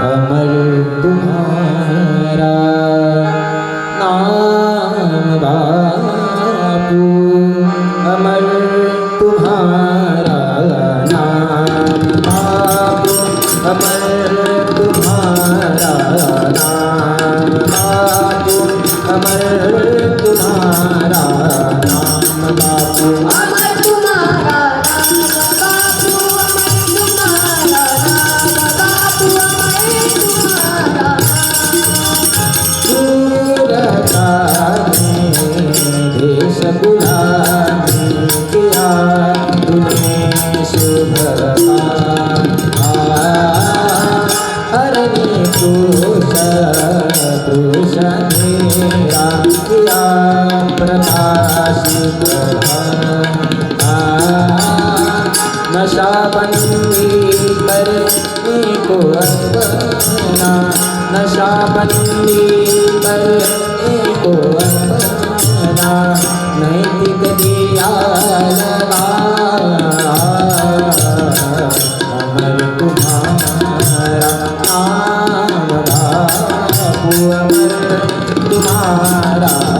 अमर तुम्हारा नाम बापू अमर तुम्हारा नाम बापू अमर तुम्हारा नाम बापू अमर तुम्हारा नाम बापू अमर तुम्हारा नशा बंदी करने को अपना नशा बंदी करने को अपना नैतिक दिया लगा अमर तुम्हारा नाम बापू अमर तुम्हारा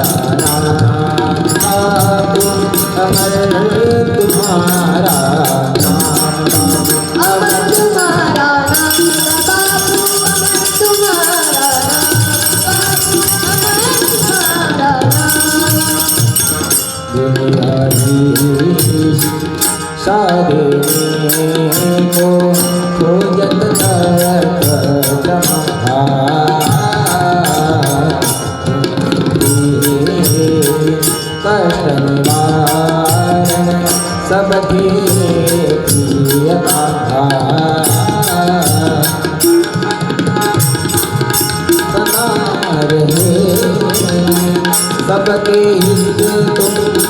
सारे को खोजत कष्टमान सब प्रियता सबके हित